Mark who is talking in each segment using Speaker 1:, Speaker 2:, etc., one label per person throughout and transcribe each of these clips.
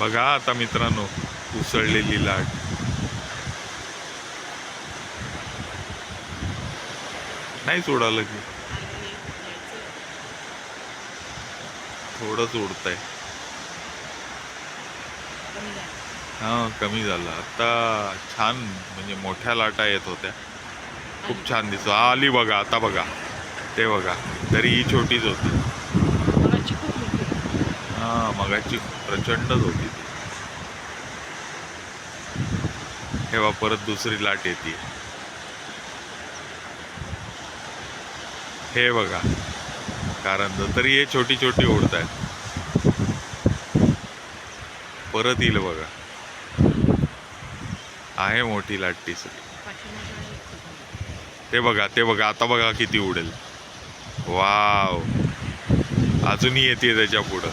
Speaker 1: बघा आता मित्रांनो उसळलेली लाट. नाहीच सोडालं की. थोडंच उडतंय हा कमी झालं. आता छान म्हणजे मोठ्या लाटा येत होत्या. खूप छान दिसतो. आली बघा आता बघा. ते बघा. तरी ही छोटीच होती. मगाची प्रचंडच होती ती तेव्हा परत दुसरी लाट येते. हे बघा. कारण तरी हे छोटी छोटी ओढत आहेत परत येईल बघा. आहे मोठी लाट ती सगळी ते बघा ते बघा. आता बघा किती उडेल. वाव. अजूनही येते त्याच्या पुढं.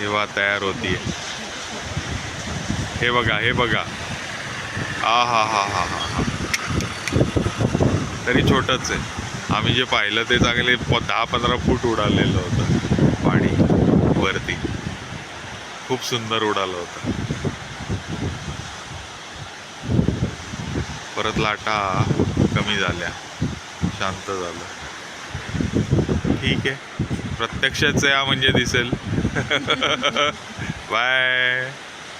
Speaker 1: हेवा तयार होती. आहे हे बघा हे बघा. आ हा हा हा हा हा. तरी छोटंच आहे. आम्ही जे पाहिलं ते चांगले प दहा पंधरा फूट उडालेलं होतं. पाणी वरती. खूप सुंदर उडालं होतं. परत लाटा कमी झाल्या. शांत झालं. ठीक आहे. प्रत्यक्षाच या म्हणजे दिसेल. 呵呵呵呵呵呵，拜。